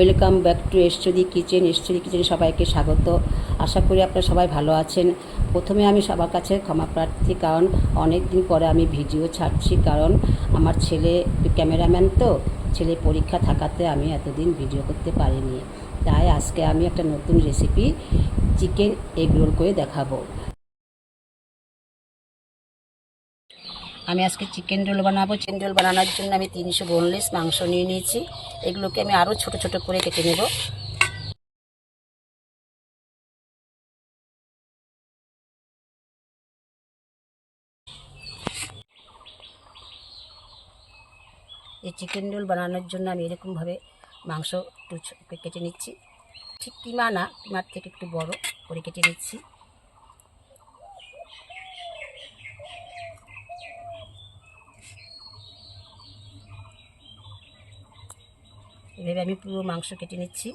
Welcome back to Aishwari kitchen Aishwari কিচেনে সবাইকে স্বাগত। আশা করি আপনারা সবাই ভালো আছেন। প্রথমে আমি সবার কাছে ক্ষমা প্রার্থী, কারণ অনেক দিন পরে আমি ভিডিও ছাড়ছি, কারণ আমার ছেলে ক্যামেরাম্যান তো, ছেলে পরীক্ষা থাকাতে আমি এতদিন ভিডিও করতে পারিনি। তাই আজকে আমি একটা নতুন রেসিপি চিকেন এগ রোল করে দেখাবো। আমি আজকে চিকেন রোল বানাবো। চিকেন রোল বানানোর জন্য আমি তিনশো বোনলেস মাংস নিয়ে নিয়েছি। এগুলোকে আমি আরও ছোট ছোট করে কেটে নেব। এই চিকেন রোল বানানোর জন্য আমি এরকমভাবে মাংস একটু কেটে নিচ্ছি। ঠিক কিমা না, কিমার থেকে একটু বড় করে কেটে নিচ্ছি। এভাবে আমি পুরো মাংস কেটে নিচ্ছি।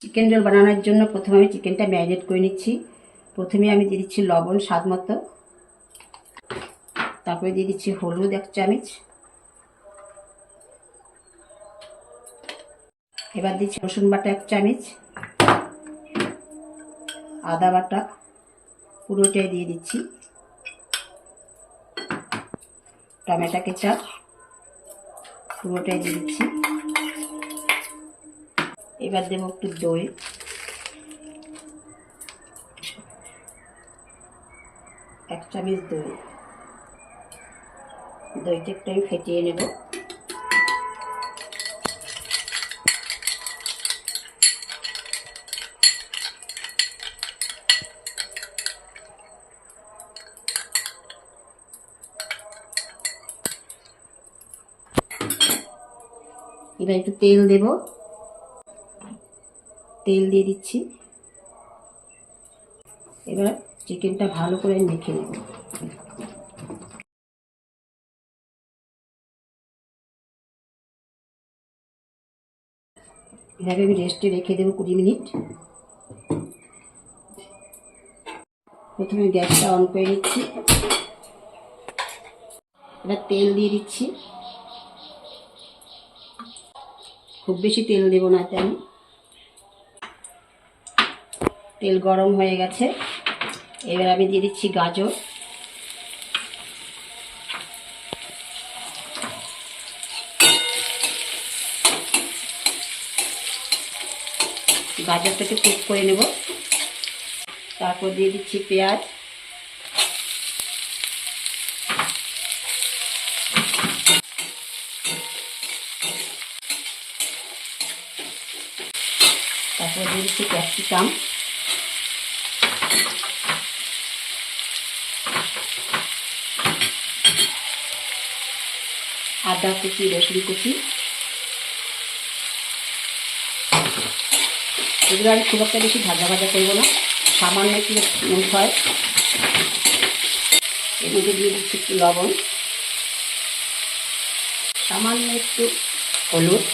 চিকেন রোল বানানোর জন্য প্রথমে আমি চিকেনটা ম্যারিনেট করে নিচ্ছি। প্রথমে আমি দিয়ে দিচ্ছি লবণ, স্বাদ মতো। তারপরে দিয়ে দিচ্ছি হলুদ এক চামচ। এবার দিচ্ছি রসুন বাটা এক চামচ। আদা বাটা পুরোটাই দিয়ে দিচ্ছি। টমেটো কেচাপ পুরোটাই দিয়ে দিচ্ছি। এবার দেবো একটু দই। এক চামচ দই। দইটা একটু আমি ফেটিয়ে নেব। এবার একটু তেল দেব। তেল দিয়ে দিচ্ছি। এবার চিকেনটা ভালো করে মেখে নেব। এভাবে আমি রেস্টে রেখে দেবো কুড়ি মিনিট। প্রথমে গ্যাসটা অন করে দিচ্ছি এবার তেল দিয়ে দিচ্ছি। খুব বেশি তেল দেব না আমি। তেল গরম হয়ে গেছে। এবার আমি দিয়ে দিচ্ছি গাজর। গাজরটাকে কুক করে নেব। তারপর দিয়ে দিচ্ছি পেঁয়াজ। তারপর দিয়ে দিচ্ছি ক্যাপসিকাম আদা কুচি, রসুন কুচি। এগুলো আমি খুব একটা বেশি ভাজা ভাজা করব না, সামান্য একটু নুন হয় এর মধ্যে দিয়ে দিচ্ছি একটু লবণ। সামান্য একটু হলুদ।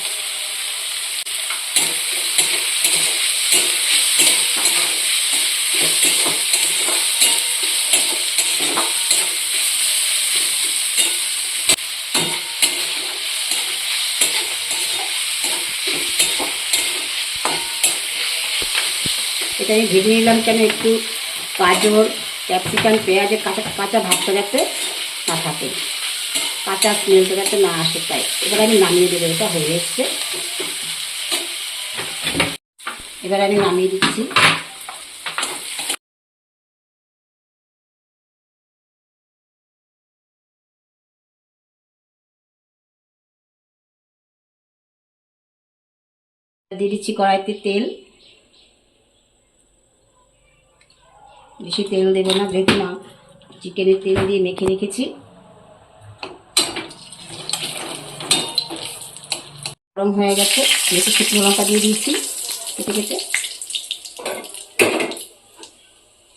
আমি ভেজে নিলাম কেন একটু গাজর, ক্যাপসিকাম পেঁয়াজের কাঁচা কাঁচা ভাবটা যাতে না থাকে। কাঁচা স্মেলটা যাতে না আসে তাই। এবার আমি নামিয়ে দেবো, এটা হয়ে এসছে। এবার আমি নামিয়ে দিচ্ছি। দিয়ে দিচ্ছি কড়াইতে তেল। বেশি তেল দেবো না, যেহেতু না চিকেনের তেল দিয়ে মেখে রেখেছি। গরম হয়ে গেছে, বেশি শুকনো লঙ্কা দিয়ে দিয়েছি কেটে কেটে।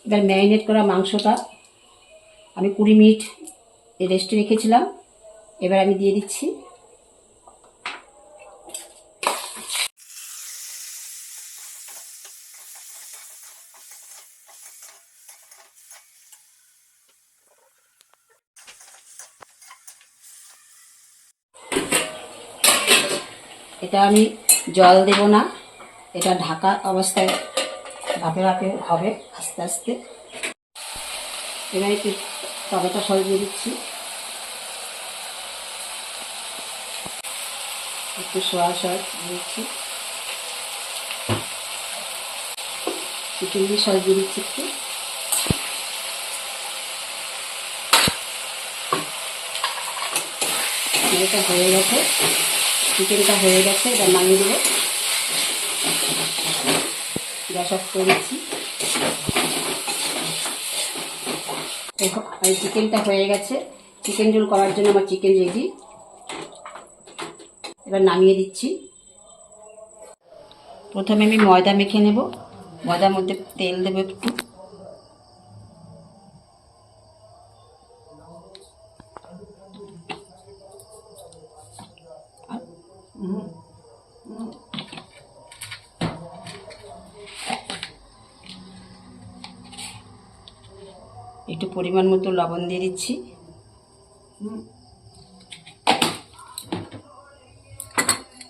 এবার ম্যারিনেট করা মাংসটা আমি কুড়ি মিনিট রেস্টে রেখেছিলাম। এবার আমি দিয়ে দিচ্ছি এটা আমি জল দেব না। এটা ঢাকা অবস্থায় ভাপে ভাপে হবে, আস্তে আস্তে। এবার একটু টমেটো দিয়ে দিচ্ছি। একটু সোয়া সস দিচ্ছি। চিকেন সস দিয়ে দিচ্ছি একটু। এটা হয়ে গেছে। চিকেনটা হয়ে গেছে এটা নামিয়ে দেবো। গ্যাস অফ করে দিচ্ছি দেখো, এই চিকেনটা হয়ে গেছে। চিকেন রোল করার জন্য আমার চিকেন রেডি। এবার নামিয়ে দিচ্ছি। প্রথমে আমি ময়দা মেখে নেব। ময়দার মধ্যে তেল দেবো একটু। একটু পরিমাণ মতো লবণ দিয়ে দিচ্ছি।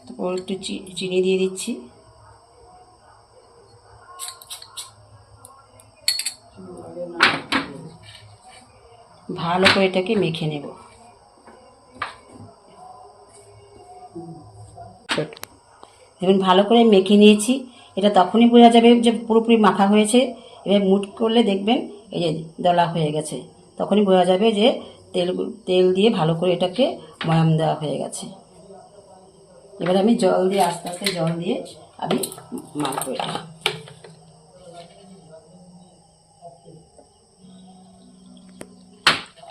তারপর একটু চিনি দিয়ে দিচ্ছি। ভালো করে এটাকে মেখে নেব। দেখুন, ভালো করে মেখে নিয়েছি। এটা তখনই বোঝা যাবে যে পুরোপুরি মাখা হয়েছে। এবার মুট করলে দেখবেন এই যে দলা হয়ে গেছে। তখনই বোঝা যাবে যে তেল তেল দিয়ে ভালো করে এটাকে ময়াম দেওয়া হয়ে গেছে। এবার আমি জল দিয়ে আস্তে আস্তে জল দিয়ে আমি মাখবো এটা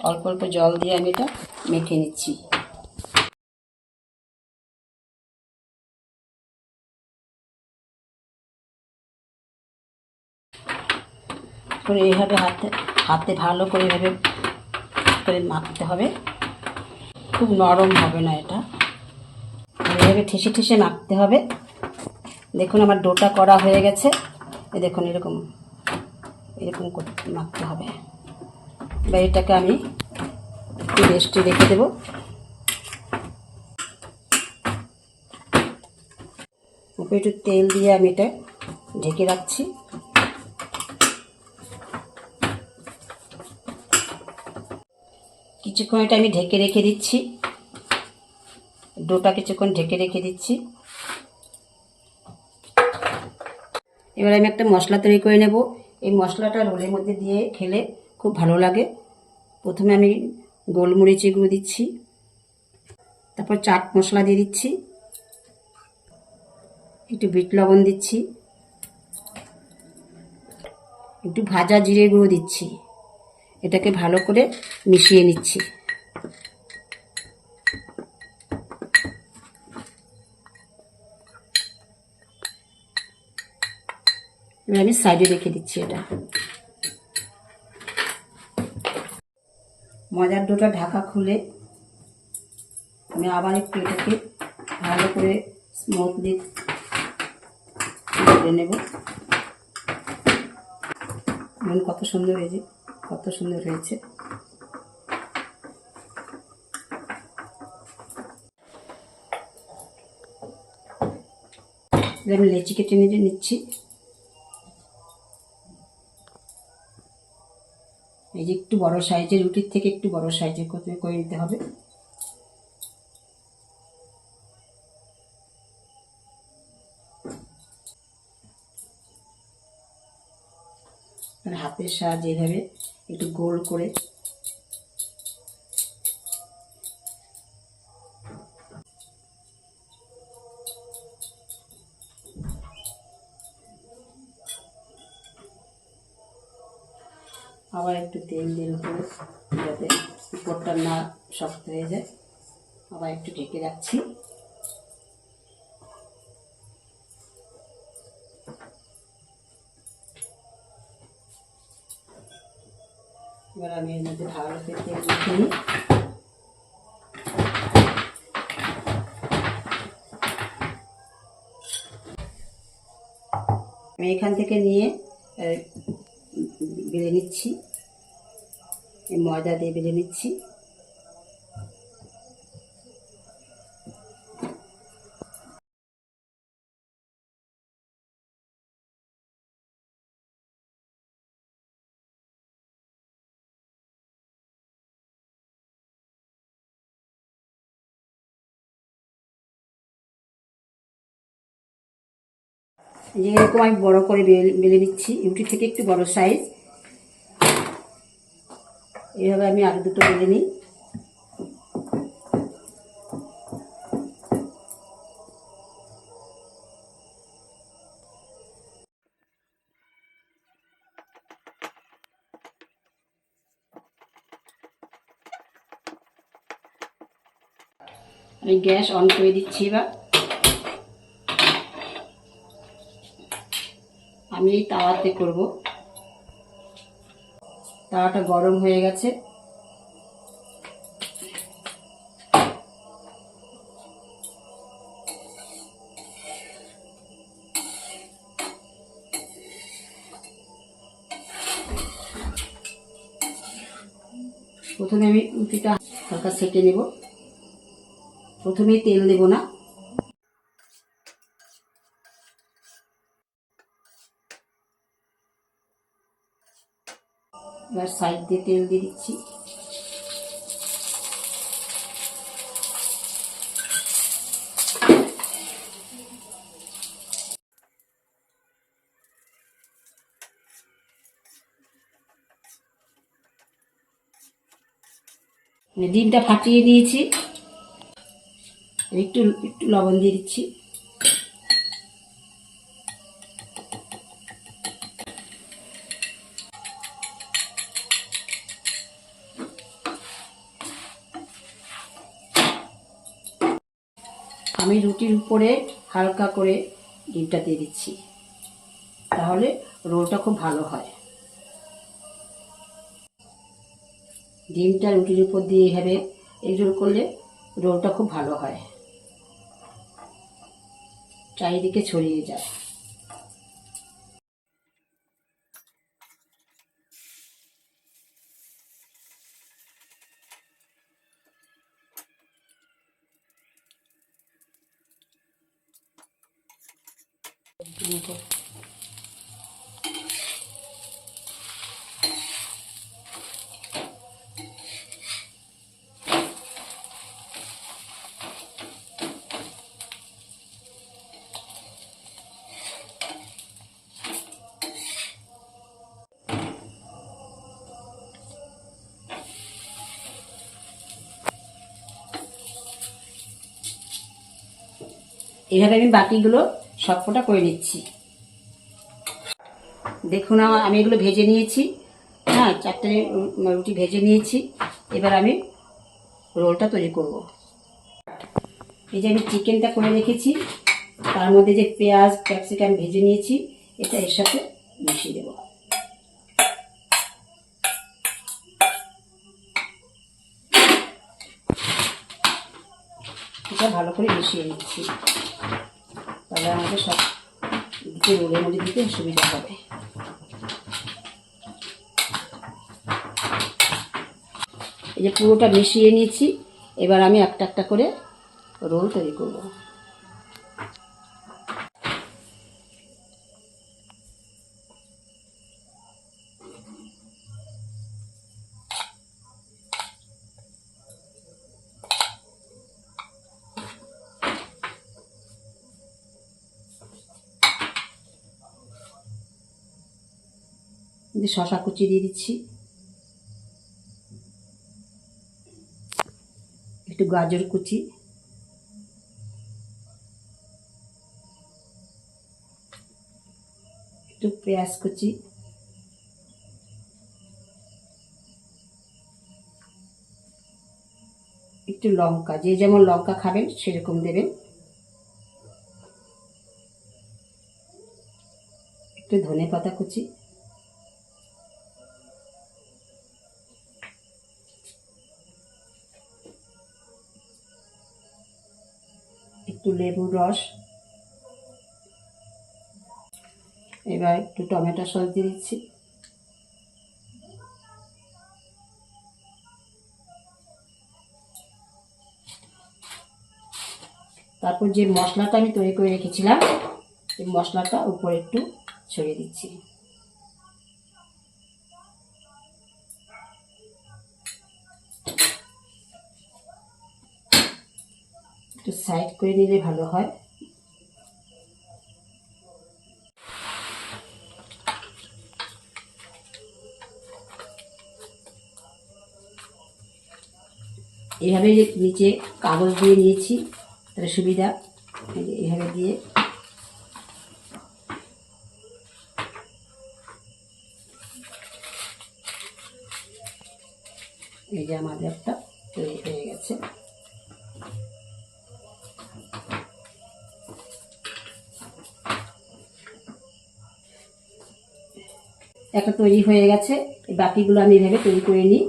অল্প অল্প জল দিয়ে আমি এটা মেখে নিচ্ছি। করে এইভাবে হাতে হাতে ভালো করে এভাবে করে মাখতে হবে। খুব নরম হবে না এটা। এইভাবে ঠেসে ঠেসে মাখতে হবে। দেখুন আমার ডোটা করা হয়ে গেছে। এই দেখুন এরকম এরকম মাখতে হবে। বা এটাকে আমি একটু রেস্টে রেখে দেবো। উপরে একটু তেল দিয়ে আমি এটা ঢেকে রাখছি। কিছুক্ষণ এটা আমি ঢেকে রেখে দিচ্ছি। ডোটা কিছুক্ষণ ঢেকে রেখে দিচ্ছি। এবার আমি একটা মশলা তৈরি করে নেব। এই মশলাটা রোলের মধ্যে দিয়ে খেলে খুব ভালো লাগে। প্রথমে আমি গোলমরিচি গুঁড়ো দিচ্ছি। তারপর চাট মশলা দিয়ে দিচ্ছি। একটু বিট লবণ দিচ্ছি। একটু ভাজা জিরে গুঁড়ো দিচ্ছি। এটাকে ভালো করে মিশিয়ে নিচ্ছি। এবার আমি সাইডে রেখে দিচ্ছি এটা। মজার ডোটা ঢাকা খুলে আমি আবার একটু এটাকে ভালো করে স্মুথলি করে নেব। দেখুন কত সুন্দর হয়েছে। কত সুন্দর হয়েছে। আমি লেচি কেটে নিয়ে নিচ্ছি। এই যে একটু বড় সাইজের, রুটির থেকে একটু বড় সাইজের করে করে নিতে হবে। হাতের সাহায্যে এইভাবে একটু গোল করে। আবার একটু তেল দিয়ে উপরে, যাতে উপরটা না শক্ত হয়ে যায়। আবার একটু ঢেকে রাখছি। এবার আমি এর মধ্যে ভালো করে তেল মেখে নিই আমি এখান থেকে নিয়ে বেড়ে নিচ্ছি। ময়দা দিয়ে বেলে নিচ্ছি। যে এরকম আমি বড় করে বেল- নিচ্ছি রুটি থেকে একটু বড় সাইজ এইভাবে আমি আলু দুটো বেলে নিই। আমি গ্যাস অন করে দিচ্ছি এবার। আমি এই তাওয়াতে করব। তাওয়াটা গরম হয়ে গেছে। প্রথমে আমি রুটিটা হালকা সেটে নেব। প্রথমে তেল দেব না। দিয়ে তেল দিয়ে দিচ্ছি ডিমটা ফাটিয়ে নিয়েছি একটু একটু লবণ দিয়ে দিচ্ছি। উপরে হালকা করে ডিমটা দিয়ে দিচ্ছি। তাহলে রোলটা খুব ভালো হয়। ডিমটা রুটির উপর দিয়ে এইভাবে এগরোল করলে রোলটা খুব ভালো হয়। চারিদিকে ছড়িয়ে যায়। এইভাবে আমি বাকিগুলো সবকটা করে নিচ্ছি। দেখুন আমি এগুলো ভেজে নিয়েছি। হ্যাঁ চারটে রুটি ভেজে নিয়েছি। এবার আমি রোলটা তৈরি করব। এই যে আমি চিকেনটা করে রেখেছি, তার মধ্যে যে পেঁয়াজ, ক্যাপসিকাম ভেজে নিয়েছি, এটা এর সাথে মিশিয়ে দেবো। করে মিশিয়ে নিচ্ছি। তাহলে আমাদের সব দিকে রোলের মধ্যে দিতে সুবিধা হবে। এই যে পুরোটা মিশিয়ে নিয়েছি, এবার আমি একটা একটা করে রোল তৈরি করব। শশা কুচি দিয়ে দিচ্ছি। একটু গাজর কুচি। একটু পেঁয়াজ কুচি। একটু লঙ্কা, যে যেমন লঙ্কা খাবেন সেরকম দেবেন। একটু ধনে পাতা কুচি। একটু লেবুর রস। এবার একটু টমেটো সস দিয়ে দিচ্ছি। তারপর যে মশলাটা আমি তৈরি করে রেখেছিলাম, এই মশলাটা উপরে একটু ছড়িয়ে দিচ্ছি। একটু সাইড করে দিলে ভালো হয়। এভাবে নিচে কাগজ দিয়ে নিয়েছি, তার সুবিধা এভাবে দিয়ে। এই যে আমাদের একটা একটা তৈরি হয়ে গেছে। বাকিগুলো আমি এভাবে তৈরি করে নিই।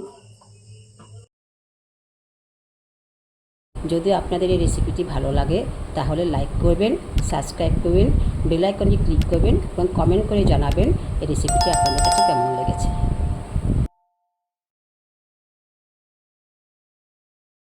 যদি আপনাদের এই রেসিপিটি ভালো লাগে, তাহলে লাইক করবেন সাবস্ক্রাইব করবেন বেল আইকনটি ক্লিক করবেন এবং কমেন্ট করে জানাবেন এই রেসিপিটি আপনাদের কাছে কেমন লেগেছে।